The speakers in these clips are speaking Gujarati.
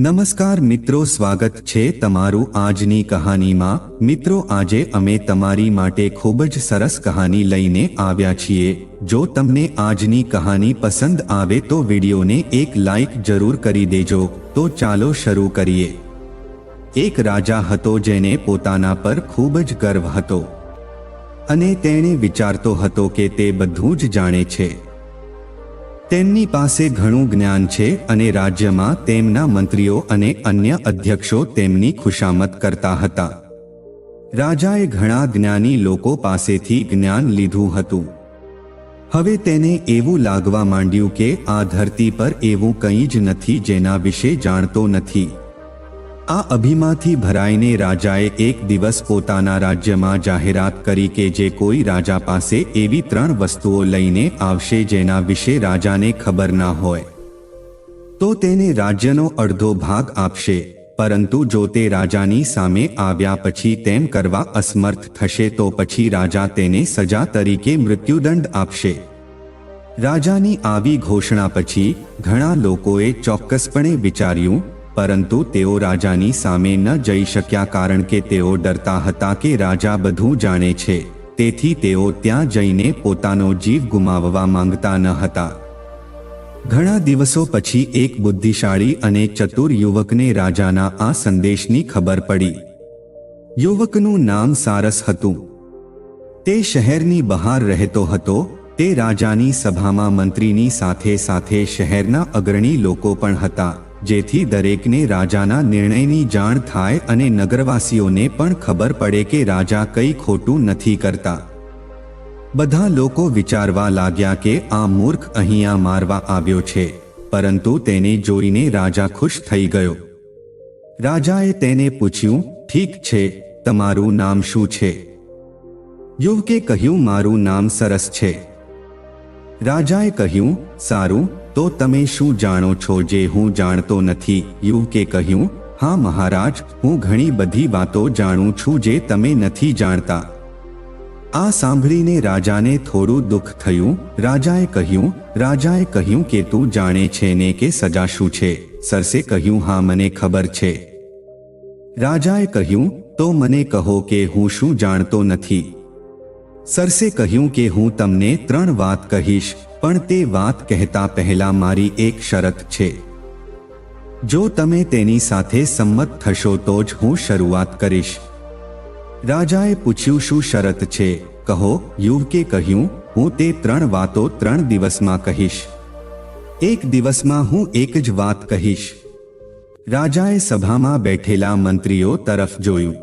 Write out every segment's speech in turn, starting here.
નમસ્કાર મિત્રો, સ્વાગત છે તમારું આજની કહાનીમાં. મિત્રો, આજે અમે તમારી માટે ખૂબ જ સરસ કહાની લઈને આવ્યા છીએ. જો તમને આજની કહાની પસંદ આવે તો વિડીયોને એક લાઈક જરૂર કરી દેજો. તો ચાલો શરૂ કરીએ. એક રાજા હતો જેને પોતાના પર ખૂબ જ ગર્વ હતો. અને તેણે વિચારતો હતો કે તે બધું જ જાણે છે. તેમની પાસે ઘણું જ્ઞાન છે અને રાજ્યમાં તેમના મંત્રીઓ અને અન્ય અધ્યક્ષો તેમની ખુશામત કરતા હતા. રાજાએ ઘણા જ્ઞાની લોકો પાસેથી જ્ઞાન લીધું હતું. હવે તેને એવું લાગવા માંડ્યું કે આ ધરતી પર એવું કંઈ જ નથી જેના વિશે જાણતો નથી. આ અભિમાંથી ભરાઈને રાજાએ એક દિવસ પોતાના રાજ્યમાં જાહેરાત કરી કે જે કોઈ રાજા પાસે એવી ત્રણ વસ્તુઓ લઈને આવશે જેના વિશે રાજાને ખબર ના હોય. તો તેને રાજ્યનો અડધો ભાગ આપશે, પરંતુ જો તે રાજાની સામે આવ્યા પછી તેમ કરવા અસમર્થ થશે તો પછી રાજા તેને સજા તરીકે મૃત્યુદંડ આપશે. રાજાની આવી ઘોષણા પછી ઘણા લોકોએ ચોક્કસપણે વિચાર્યું પરંતુ તેઓ રાજાની સામે ન જઈ શક્યા કારણ કે તેઓ ડરતા હતા કે રાજા બધું જાણે છે. તેથી તેઓ ત્યાં જઈને પોતાનો જીવ ગુમાવવા માંગતા ન હતા. ઘણા દિવસો પછી એક બુદ્ધિશાળી અને ચતુર યુવકને રાજાના આ સંદેશની ખબર પડી. યુવકનું નામ સારસ હતું. તે શહેરની બહાર રહેતો હતો. તે રાજાની સભામાં મંત્રીની સાથે સાથે શહેરના અગ્રણી લોકો પણ હતા. જેથી દરેકને રાજાના નિર્ણયની જાણ થાય અને નગરવાસીઓને પણ ખબર પડે કે રાજા કંઈ ખોટું નથી કરતા. બધા લોકો વિચારવા લાગ્યા કે આ મૂર્ખ અહીંયા મારવા આવ્યો છે, પરંતુ તેને જોઈને રાજા ખુશ થઈ ગયો. રાજાએ તેને પૂછ્યું, ઠીક છે, તમારું નામ શું છે? યુવકે કહ્યું, મારું નામ સરસ છે. રાજાએ કહ્યું, સારું તો તમે શું જાણો છો જે હું જાણતો નથી? યુવકે કહ્યું, હા મહારાજ, હું ઘણી બધી વાતો જાણું છું જે તમે નથી જાણતા. આ સાંભળીને રાજાને થોડું દુઃખ થયું. રાજાએ કહ્યું રાજાએ કહ્યું કે તું જાણે છે ને કે સજા શું છે? સરસે કહ્યું, હા, મને ખબર છે. રાજાએ કહ્યું, તો મને કહો કે હું શું જાણતો નથી. સરસે કહ્યું કે હું તમને ત્રણ વાત કહીશ. પણ તે વાત કહેતા પહેલા મારી એક શરત છે. જો તમે તેની સાથે સંમત થશો તો જ હું શરૂઆત કરીશ. રાજાએ પૂછ્યું શું શરત છે? કહો, યુવકે કહ્યું, હું તે ત્રણ વાતો ત્રણ દિવસમાં કહીશ. એક દિવસમાં હું એક જ વાત કહીશ. રાજાએ સભામાં બેઠેલા મંત્રીઓ તરફ જોયું.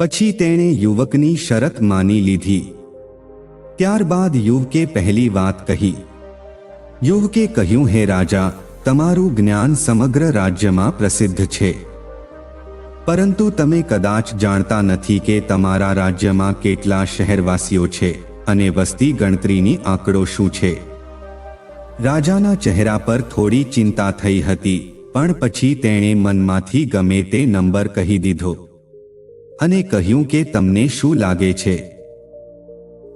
પછી તેણે યુવકની શરત માની લીધી. ત્યારબાદ યુવકે પહેલી વાત કહી. યુવકે કહ્યું, હે રાજા, તમારું જ્ઞાન સમગ્ર રાજ્યમાં પ્રસિદ્ધ છે. પરંતુ તમે કદાચ જાણતા નથી કે તમારા રાજ્યમાં કેટલા શહેરવાસીઓ છે અને વસ્તી ગણતરીની આંકડો શું છે. રાજાના ચહેરા પર થોડી ચિંતા થઈ હતી, પણ પછી તેણે મનમાંથી ગમે તે નંબર કહી દીધો અને કહ્યું કે, તમને શું લાગે છે?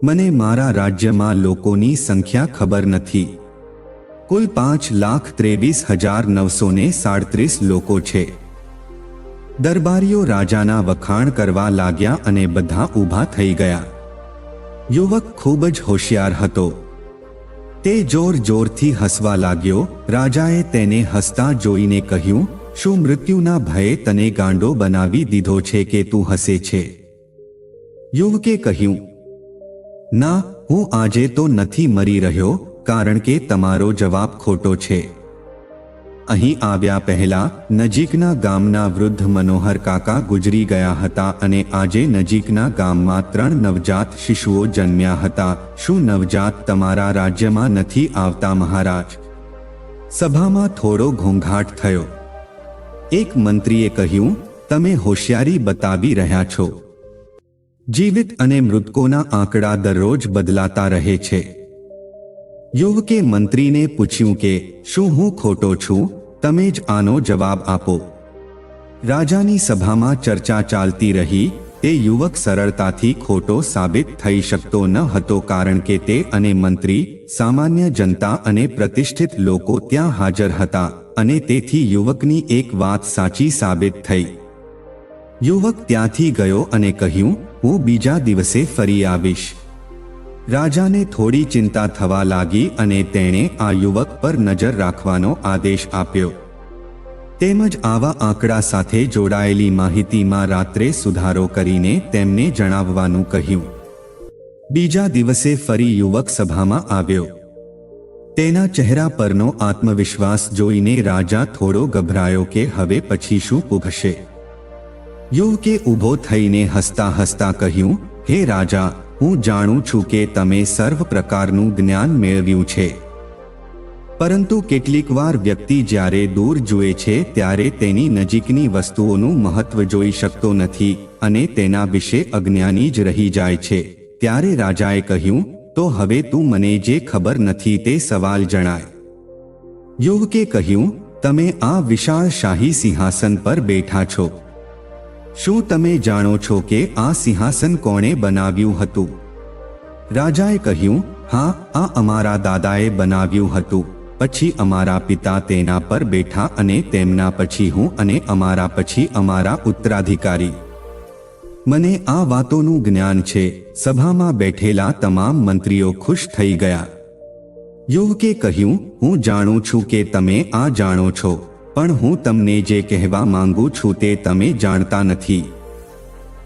મને મારા રાજ્યમાં લોકોની સંખ્યા ખબર નથી. કુલ પાંચ લાખ ત્રેવીસ હજાર નવસો ને સાડત્રીસ લોકો છે. દરબારીઓ રાજાના વખાણ કરવા લાગ્યા અને બધા ઊભા થઈ ગયા. યુવક ખૂબ જ હોશિયાર હતો. તે જોર જોરથી હસવા લાગ્યો. રાજાએ તેને હસતા જોઈને કહ્યું, શું મૃત્યુના ભયે તને ગાંડો બનાવી દીધો છે કે તું હસે છે? યુવકે કહ્યું ના, હું આજે તો નથી મરી રહ્યો, કારણ કે તમારો જવાબ ખોટો છે. અહીં આવ્યા પહેલા, નજીકના ગામના વૃદ્ધ મનોહર કાકા ગુજરી ગયા હતા અને આજે નજીકના ગામમાં ત્રણ નવજાત શિશુઓ જન્મ્યા હતા. શું નવજાત તમારા રાજ્યમાં નથી આવતા મહારાજ? સભામાં થોડો ઘોંઘાટ થયો. એક મંત્રીએ કહ્યું, તમે હોશિયારી બતાવી રહ્યા છો. જીવિત અને મૃતકોના આંકડા દરરોજ બદલાતા રહે છે. યુવકે મંત્રીને પૂછ્યું કે, શું હું ખોટો છું? તમે જ આનો જવાબ આપો. રાજાની સભામાં ચર્ચા ચાલતી રહી તે યુવક સરળતાથી ખોટો સાબિત થઈ શકતો ન હતો કારણ કે તે અને મંત્રી, સામાન્ય જનતા અને પ્રતિષ્ઠિત લોકો ત્યાં હાજર હતા અને તેથી યુવકની એક વાત સાચી સાબિત થઈ. યુવક ત્યાંથી ગયો અને કહ્યું હું બીજા દિવસે ફરી આવીશ. રાજાને થોડી ચિંતા થવા લાગી અને તેણે આ યુવક પર નજર રાખવાનો આદેશ આપ્યો. તેમજ આવા આંકડા સાથે જોડાયેલી માહિતીમાં રાત્રે સુધારો કરીને તેમને જણાવવાનું કહ્યું. બીજા દિવસે ફરી યુવક સભામાં આવ્યો. તેના ચહેરા પરનો આત્મવિશ્વાસ જોઈને રાજા થોડો ગભરાયો કે હવે પછી શું પૂછશે યુવકે ઊભો થઈને હસતા હસતા કહ્યું, હે રાજા, હું જાણું છું કે તમે સર્વ પ્રકારનું જ્ઞાન મેળવ્યું છે. પરંતુ કેટલીકવાર વ્યક્તિ જ્યારે દૂર જુએ છે, ત્યારે તેની નજીકની વસ્તુઓનું મહત્વ જોઈ શકતો નથી અને તેના વિશે અજ્ઞાની જ રહી જાય છે. ત્યારે રાજાએ કહ્યું, તો હવે તું મને જે ખબર નથી તે સવાલ જણાય. યુવકે કહ્યું, તમે આ વિશાળ શાહી સિંહાસન પર બેઠા છો. શું તમે જાણો છો કે આ સિંહાસન કોણે બનાવ્યું હતું? રાજાએ કહ્યું, હા, આ અમારા દાદાએ બનાવ્યું હતું. પછી અમારા પિતા તેના પર બેઠા અને તેમના પછી હું અને અમારા પછી અમારા ઉત્તરાધિકારી. મને આ વાતોનું જ્ઞાન છે. સભામાં બેઠેલા તમામ મંત્રીઓ ખુશ થઈ ગયા. યુવકે કહ્યું, હું જાણું છું કે તમે આ જાણો છો. પણ હું તમને જે કહેવા માંગુ છું તે તમે જાણતા નથી.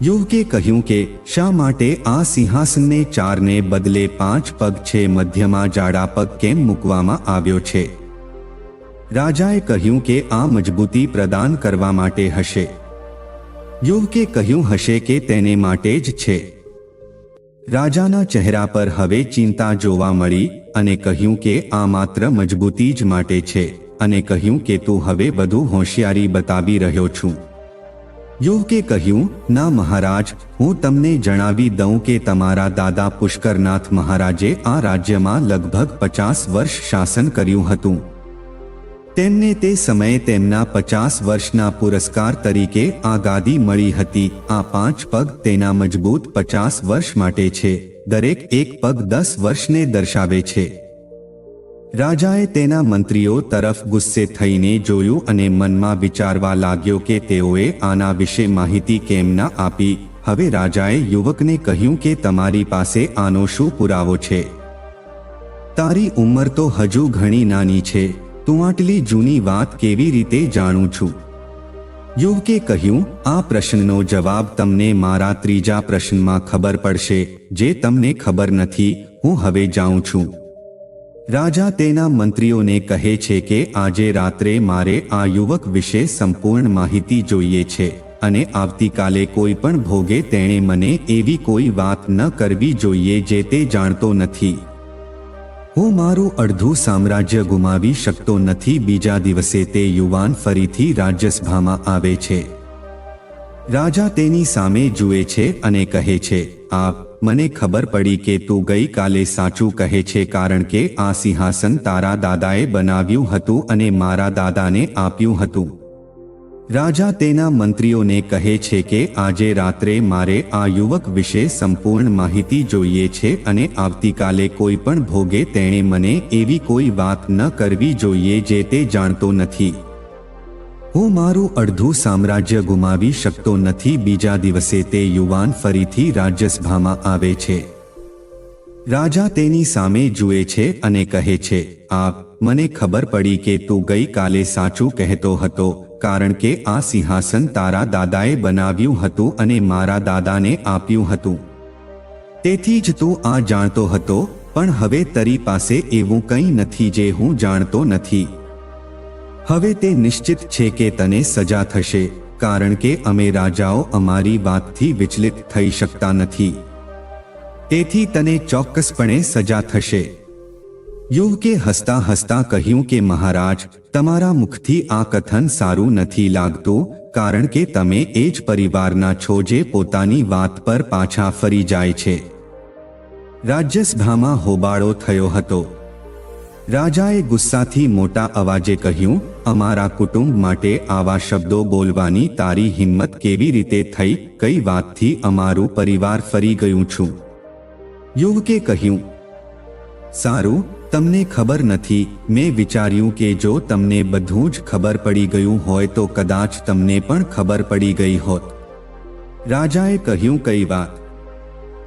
યુવકે કહ્યું કે, શા માટે આ સિંહાસનને ચારને બદલે પાંચ પગ છે મધ્યમાં જાડા પગ કેમ મૂકવામાં આવ્યો છે? રાજાએ કહ્યું કે, આ મજબૂતી પ્રદાન કરવા માટે હશે. યુવકે કહ્યું હશે કે, તેને માટે જ છે. રાજાના ચહેરા પર હવે ચિંતા જોવા મળી અને કહ્યું કે, આ માત્ર મજબૂતી જ માટે છે. અને કહ્યું કે તું હવે વધુ હોશિયારી બતાવી રહ્યો છું. યુવકે કહ્યું, ના મહારાજ, હું તમને જણાવી દઉં કે તમારા દાદા પુષ્કરનાથ મહારાજે આ રાજ્યમાં લગભગ પચાસ વર્ષ શાસન કર્યું હતું. તેમને તે સમયે તેમના પચાસ વર્ષના પુરસ્કાર તરીકે આ ગાદી મળી હતી. આ પાંચ પગ તેના મજબૂત પચાસ વર્ષ માટે છે. દરેક એક પગ દસ વર્ષને દર્શાવે છે. રાજાએ તેના મંત્રીઓ તરફ ગુસ્સે થઈને જોયું અને મનમાં વિચારવા લાગ્યો કે તેઓએ આના વિશે માહિતી કેમ ના આપી. હવે રાજાએ યુવકને કહ્યું કે તમારી પાસે આનો શું પુરાવો છે? તારી ઉંમર તો હજુ ઘણી નાની છે. તું આટલી જૂની વાત કેવી રીતે જાણું છું? યુવકે કહ્યું, આ પ્રશ્નનો જવાબ તમને મારા ત્રીજા પ્રશ્નમાં ખબર પડશે, જે તમને ખબર નથી. હું હવે જાઉં છું. રાજા તેના મંત્રીઓને કહે છે કે આજે રાત્રે મારે આ યુવક વિશે સંપૂર્ણ માહિતી જોઈએ છે અને આવતીકાલે કોઈ પણ ભોગે તેણે મને એવી કોઈ વાત ન કરવી જોઈએ જે તે જાણતો નથી. હું મારું અડધું સામ્રાજ્ય ગુમાવી શકતો નથી. બીજા દિવસે તે યુવાન ફરીથી રાજ્યસભામાં આવે છે. રાજા તેની સામે જુએ છે અને કહે છે આ મને ખબર પડી કે તું ગઈકાલે સાચું કહે છે કારણ કે આ સિંહાસન તારા દાદાએ બનાવ્યું હતું અને મારા દાદાને આપ્યું હતું. રાજા તેના મંત્રીઓને કહે છે કે આજે રાત્રે મારે આ યુવક વિશે સંપૂર્ણ માહિતી જોઈએ છે અને આવતીકાલે કોઈ પણ ભોગે તેણે મને એવી કોઈ વાત ન કરવી જોઈએ જે તે જાણતો નથી. હું મારું અડધું સામ્રાજ્ય ગુમાવી શકતો નથી. બીજા દિવસે તે યુવાન ફરીથી રાજ્યસભામાં આવે છે. રાજા તેની સામે જુએ છે અને કહે છે આ મને ખબર પડી કે તું ગઈકાલે સાચું કહેતો હતો, કારણ કે આ સિંહાસન તારા દાદાએ બનાવ્યું હતું અને મારા દાદાને આપ્યું હતું. તેથી જ તું આ જાણતો હતો, પણ હવે તારી પાસે એવું કંઈ નથી જે હું જાણતો નથી. હવે તે નિશ્ચિત છે કે તને સજા થશે, કારણ કે અમે રાજાઓ અમારી વાતથી વિચલિત થઈ શકતા નથી. તેથી તને ચોક્કસપણે સજા થશે. યુવકે હસતા હસતા કહ્યું કે, મહારાજ, તમારા મુખથી આ કથન સારું નથી લાગતું, કારણ કે તમે એ જ પરિવારના છો જે પોતાની વાત પર પાછા ફરી જાય છે. રાજ્યસભામાં હોબાળો થયો હતો. રાજાએ ગુસ્સાથી મોટા અવાજે કહ્યું, અમારા કુટુંબ માટે આવા શબ્દો બોલવાની તારી હિંમત કેવી રીતે થઈ? કઈ વાતથી અમારું પરિવાર ફરી ગયું છું? યુવકે કહ્યું, સારું, તમને ખબર નથી. મેં વિચાર્યું કે જો તમને બધું જ ખબર પડી ગયું હોય તો કદાચ તમને પણ ખબર પડી ગઈ હોત. રાજાએ કહ્યું, કઈ વાત?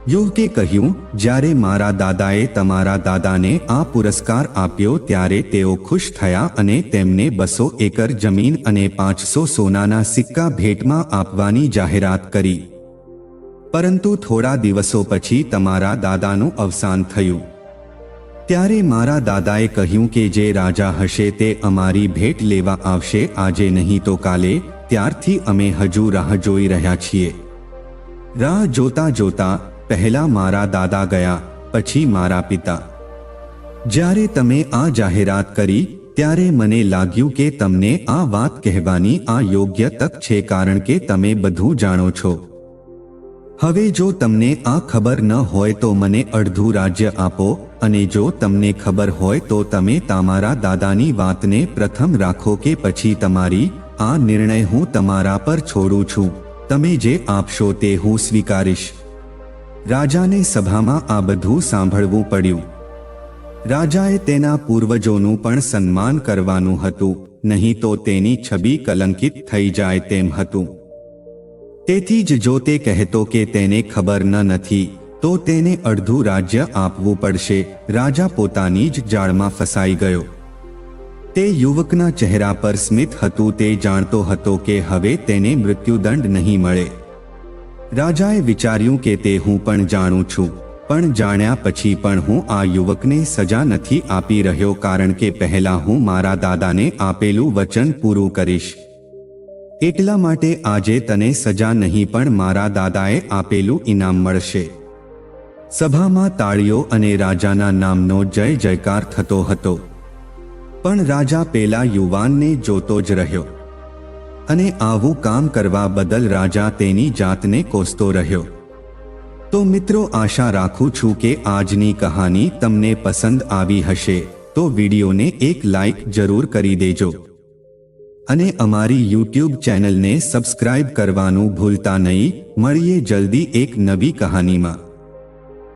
યુવકે કહ્યું, જ્યારે મારા દાદાએ તમારા દાદાને આ પુરસ્કાર આપ્યો ત્યારે તેઓ ખુશ થયા અને તેમને બસો એકર જમીન અને પાંચસો સોનાના સિક્કા ભેટમાં આપવાની જાહેરાત કરી. પરંતુ થોડા દિવસો પછી તમારા દાદાનું અવસાન થયું. ત્યારે મારા દાદાએ કહ્યું કે જે રાજા હશે તે અમારી ભેટ લેવા આવશે, આજે નહીં તો કાલે, ત્યારથી અમે હજુ રાહ જોઈ રહ્યા છીએ. રાહ જોતા જોતા પહેલા મારા દાદા ગયા, પછી મારા પિતા. જ્યારે તમે આ જાહેરાત કરી, ત્યારે મને લાગ્યું કે તમને આ વાત કહેવાની આ યોગ્ય તક છે કારણ કે તમે બધું જાણો છો. હવે જો તમને આ ખબર ન હોય તો મને અડધું રાજ્ય આપો, અને જો તમને ખબર હોય તો તમે તમારા દાદાની વાતને પ્રથમ રાખો કે પછી તમારી, આ નિર્ણય હું તમારા પર છોડું છું. તમે જે આપશો તે હું સ્વીકારીશ. રાજાને સભામાં આ બધું સાંભળવું પડ્યું. રાજાએ તેના પૂર્વજોનું પણ સન્માન કરવાનું હતું, નહીં તો તેની છબી કલંકિત થઈ જાય તેમ હતું. તેથી જ જો તે કહેતો કે તેને ખબર ન નથી, તો તેને અડધું રાજ્ય આપવું પડશે, રાજા પોતાની જ જાળમાં ફસાઈ ગયો. તે યુવકના ચહેરા પર સ્મિત હતું, તે જાણતો હતો કે હવે તેને મૃત્યુદંડ નહીં મળે. રાજાએ વિચાર્યું કે તે હું પણ જાણું છું, પણ જાણ્યા પછી પણ હું આ યુવકને સજા નથી આપી રહ્યો કારણ કે પહેલા હું મારા દાદાને આપેલું વચન પૂરું કરીશ. એટલા માટે આજે તને સજા નહીં પણ મારા દાદાએ આપેલું ઇનામ મળશે. સભામાં તાળીઓ અને રાજાના નામનો જય જયકાર થતો હતો. પણ રાજા પેલા યુવાનને જોતો જ રહ્યો. અને આવું કામ કરવા બદલ રાજા તેની જાતને કોસતો રહ્યો. તો મિત્રો, આશા રાખું છું કે આજની કહાની તમને પસંદ આવી હશે, તો વિડીયોને એક લાઈક જરૂર કરી દેજો. અને અમારી યુટ્યુબ ચેનલને સબસ્ક્રાઇબ કરવાનું ભૂલતા નહીં, મળીએ જલ્દી એક નવી કહાનીમાં.